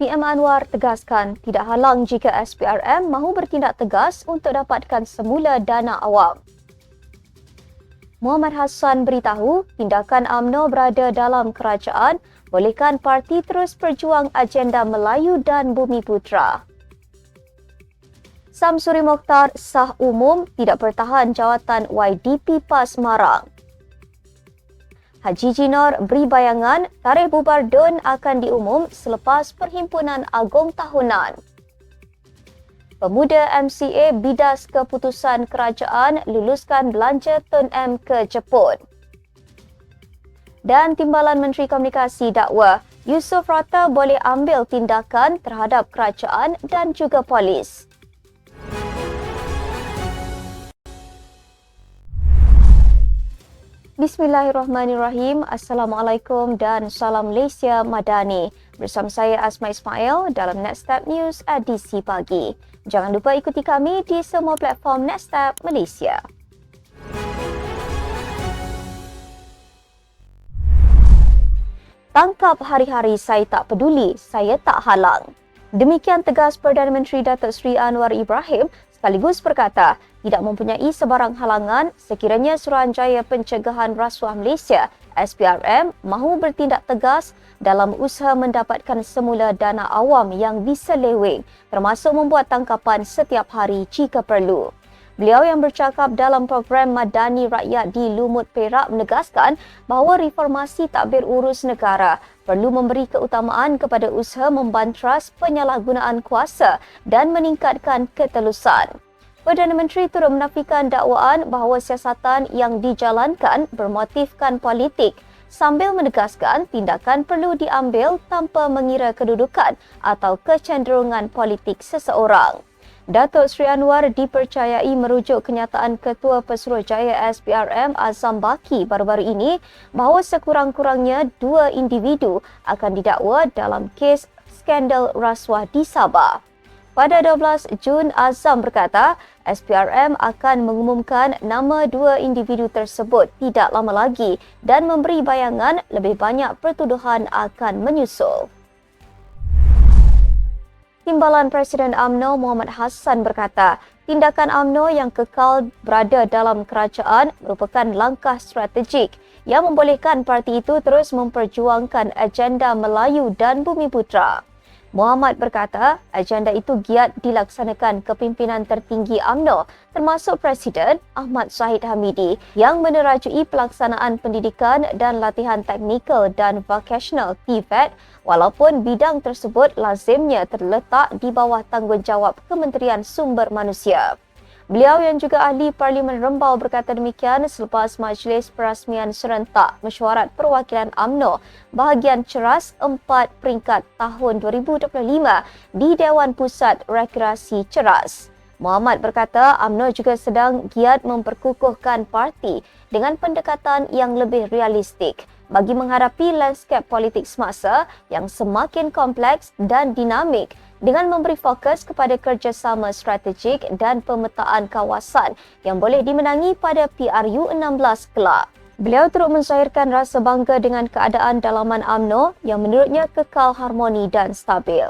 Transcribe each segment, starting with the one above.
PM Anwar tegaskan tidak halang jika SPRM mahu bertindak tegas untuk dapatkan semula dana awam. Muhammad Hassan beritahu tindakan AMNO berada dalam kerajaan bolehkan parti terus berjuang agenda Melayu dan Bumi Putra. Samsuri Mokhtar sah umum tidak bertahan jawatan YDP PAS Marang. Haji Jinor beri bayangan tarikh bubar DUN akan diumum selepas Perhimpunan Agong Tahunan. Pemuda MCA bidas keputusan kerajaan luluskan belanja Tun M ke Jepun. Dan Timbalan Menteri Komunikasi dakwa Yusof Rata boleh ambil tindakan terhadap kerajaan dan juga polis. Bismillahirrahmanirrahim. Assalamualaikum dan salam Malaysia Madani. Bersama saya Asma Ismail dalam Nextstep News edisi pagi. Jangan lupa ikuti kami di semua platform Nextstep Malaysia. Tangkap hari-hari saya tak peduli, saya tak halang. Demikian tegas Perdana Menteri Datuk Seri Anwar Ibrahim sekaligus berkata tidak mempunyai sebarang halangan sekiranya Suruhanjaya Pencegahan Rasuah Malaysia SPRM mahu bertindak tegas dalam usaha mendapatkan semula dana awam yang diseleweng termasuk membuat tangkapan setiap hari jika perlu. Beliau yang bercakap dalam program Madani Rakyat di Lumut Perak menegaskan bahawa reformasi takbir urus negara perlu memberi keutamaan kepada usaha membantras penyalahgunaan kuasa dan meningkatkan ketelusan. Perdana Menteri turut menafikan dakwaan bahawa siasatan yang dijalankan bermotifkan politik sambil menegaskan tindakan perlu diambil tanpa mengira kedudukan atau kecenderungan politik seseorang. Datuk Sri Anwar dipercayai merujuk kenyataan Ketua Pesuruhjaya SPRM Azam Baki baru-baru ini bahawa sekurang-kurangnya dua individu akan didakwa dalam kes skandal rasuah di Sabah. Pada 12 Jun, Azam berkata SPRM akan mengumumkan nama dua individu tersebut tidak lama lagi dan memberi bayangan lebih banyak pertuduhan akan menyusul. Timbalan Presiden AMNO Muhammad Hassan berkata, tindakan AMNO yang kekal berada dalam kerajaan merupakan langkah strategik yang membolehkan parti itu terus memperjuangkan agenda Melayu dan Bumi Putra. Muhammad berkata, agenda itu giat dilaksanakan kepimpinan tertinggi AMNO termasuk Presiden Ahmad Syahid Hamidi yang menerajui pelaksanaan pendidikan dan latihan teknikal dan vocational TVET walaupun bidang tersebut lazimnya terletak di bawah tanggungjawab Kementerian Sumber Manusia. Beliau yang juga ahli Parlimen Rembau berkata demikian selepas majlis perasmian serentak mesyuarat perwakilan AMNO bahagian ceras 4 peringkat tahun 2025 di Dewan Pusat Rekreasi Ceras. Muhammad berkata AMNO juga sedang giat memperkukuhkan parti dengan pendekatan yang lebih realistik bagi menghadapi lanskap politik semasa yang semakin kompleks dan dinamik dengan memberi fokus kepada kerjasama strategik dan pemetaan kawasan yang boleh dimenangi pada PRU 16 kelak. Beliau turut mensahirkan rasa bangga dengan keadaan dalaman AMNO yang menurutnya kekal harmoni dan stabil.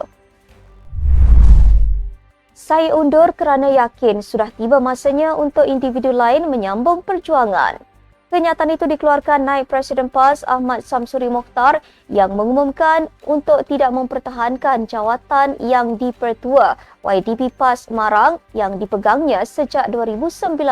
Saya undur kerana yakin sudah tiba masanya untuk individu lain menyambung perjuangan. Kenyataan itu dikeluarkan naik Presiden PAS Ahmad Samsuri Mokhtar yang mengumumkan untuk tidak mempertahankan jawatan yang dipertua YDP PAS Marang yang dipegangnya sejak 2019.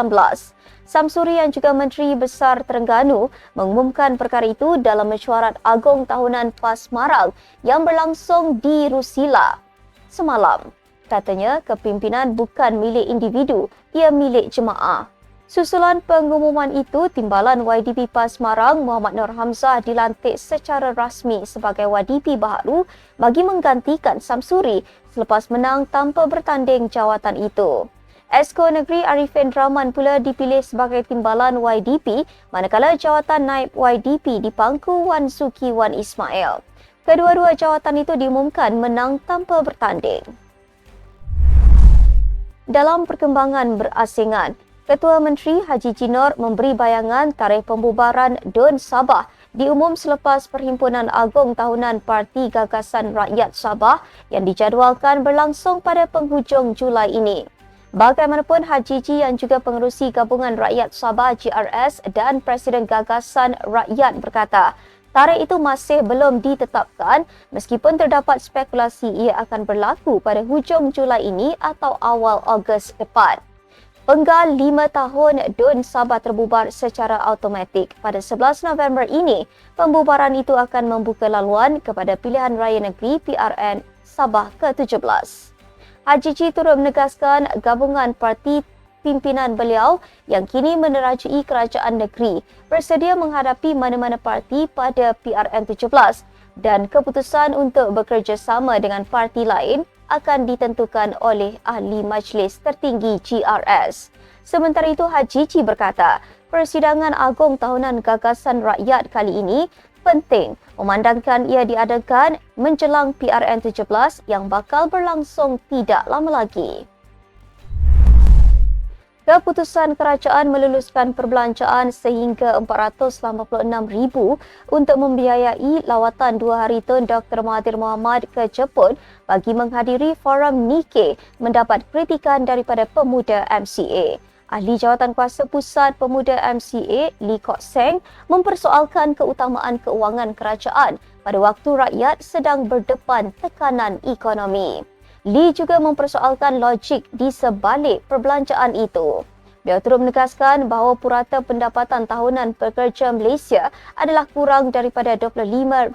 Samsuri yang juga Menteri Besar Terengganu mengumumkan perkara itu dalam mesyuarat agung tahunan PAS Marang yang berlangsung di Rusila semalam. Katanya kepimpinan bukan milik individu, ia milik jemaah. Susulan pengumuman itu, Timbalan YDP PAS Marang Muhammad Nur Hamzah dilantik secara rasmi sebagai YDP baru bagi menggantikan Samsuri selepas menang tanpa bertanding jawatan itu. Esko Negeri Arifin Rahman pula dipilih sebagai timbalan YDP manakala jawatan naib YDP dipangku Wan Suki Wan Ismail. Kedua-dua jawatan itu diumumkan menang tanpa bertanding. Dalam perkembangan berasingan, Ketua Menteri Haji Jinor memberi bayangan tarikh pembubaran DUN Sabah diumum selepas Perhimpunan Agong Tahunan Parti Gagasan Rakyat Sabah yang dijadualkan berlangsung pada penghujung Julai ini. Bagaimanapun Haji Ji yang juga pengerusi Gabungan Rakyat Sabah GRS dan Presiden Gagasan Rakyat berkata, tarikh itu masih belum ditetapkan meskipun terdapat spekulasi ia akan berlaku pada hujung Julai ini atau awal Ogos depan. Penggal 5 tahun DUN Sabah terbubar secara automatik. Pada 11 November ini, pembubaran itu akan membuka laluan kepada pilihan raya negeri PRN Sabah ke-17. Haji Ji turut menegaskan gabungan parti pimpinan beliau yang kini menerajui kerajaan negeri bersedia menghadapi mana-mana parti pada PRN 17 dan keputusan untuk bekerjasama dengan parti lain akan ditentukan oleh ahli majlis tertinggi GRS. Sementara itu Haji Ci berkata, persidangan agung tahunan gagasan rakyat kali ini penting memandangkan ia diadakan menjelang PRN 17 yang bakal berlangsung tidak lama lagi keputusan kerajaan meluluskan perbelanjaan sehingga 486,000 untuk membiayai lawatan dua hari Tun Dr. Mahathir Mohamad ke Jepun bagi menghadiri forum Nikkei mendapat kritikan daripada pemuda MCA. Ahli Jawatan Kuasa Pusat Pemuda MCA, Lee Kok Seng, mempersoalkan keutamaan keuangan kerajaan pada waktu rakyat sedang berdepan tekanan ekonomi. Lee juga mempersoalkan logik di sebalik perbelanjaan itu. Beliau turut menegaskan bahawa purata pendapatan tahunan pekerja Malaysia adalah kurang daripada 25,000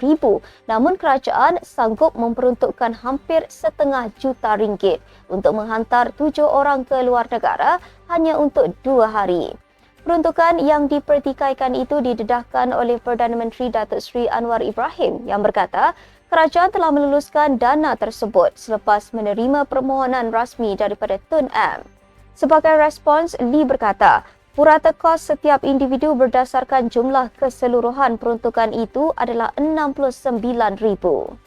namun kerajaan sanggup memperuntukkan hampir setengah juta ringgit untuk menghantar tujuh orang ke luar negara hanya untuk dua hari. Peruntukan yang dipertikaikan itu didedahkan oleh Perdana Menteri Datuk Seri Anwar Ibrahim yang berkata kerajaan telah meluluskan dana tersebut selepas menerima permohonan rasmi daripada Tun M. Sebagai respons, Lee berkata, purata kos setiap individu berdasarkan jumlah keseluruhan peruntukan itu adalah 69,000.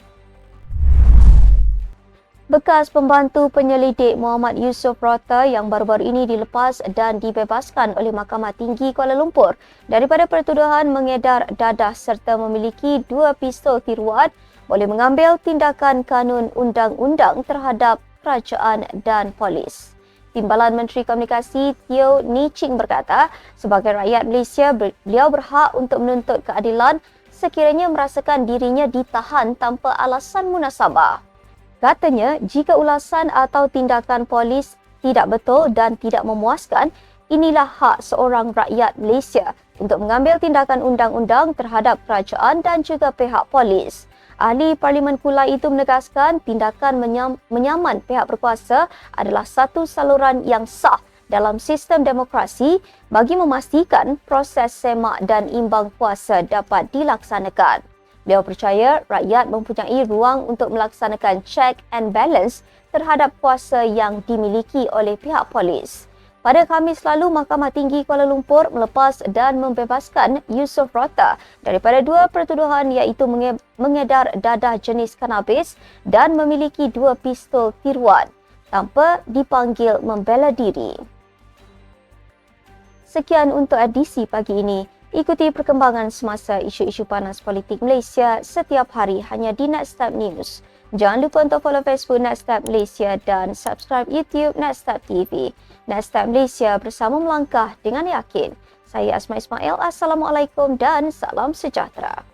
Bekas pembantu penyelidik Muhammad Yusof Rota yang baru-baru ini dilepas dan dibebaskan oleh Mahkamah Tinggi Kuala Lumpur daripada pertuduhan mengedar dadah serta memiliki dua pistol tiruan boleh mengambil tindakan kanun undang-undang terhadap kerajaan dan polis. Timbalan Menteri Komunikasi Tio Ni Ching berkata, sebagai rakyat Malaysia, beliau berhak untuk menuntut keadilan sekiranya merasakan dirinya ditahan tanpa alasan munasabah. Katanya, jika ulasan atau tindakan polis tidak betul dan tidak memuaskan, inilah hak seorang rakyat Malaysia untuk mengambil tindakan undang-undang terhadap kerajaan dan juga pihak polis. Ahli Parlimen Kulai itu menegaskan tindakan menyam, menyaman pihak berkuasa adalah satu saluran yang sah dalam sistem demokrasi bagi memastikan proses semak dan imbang kuasa dapat dilaksanakan. Beliau percaya rakyat mempunyai ruang untuk melaksanakan check and balance terhadap kuasa yang dimiliki oleh pihak polis. Pada Khamis lalu, Mahkamah Tinggi Kuala Lumpur melepas dan membebaskan Yusof Rota daripada dua pertuduhan iaitu mengedar dadah jenis kanabis dan memiliki dua pistol tiruan tanpa dipanggil membela diri. Sekian untuk edisi pagi ini. Ikuti perkembangan semasa isu-isu panas politik Malaysia setiap hari hanya di Nextstep News. Jangan lupa untuk follow Facebook Nextstep Malaysia dan subscribe YouTube Nextstep TV. Nextstep Malaysia bersama melangkah dengan yakin. Saya Asma Ismail. Assalamualaikum dan salam sejahtera.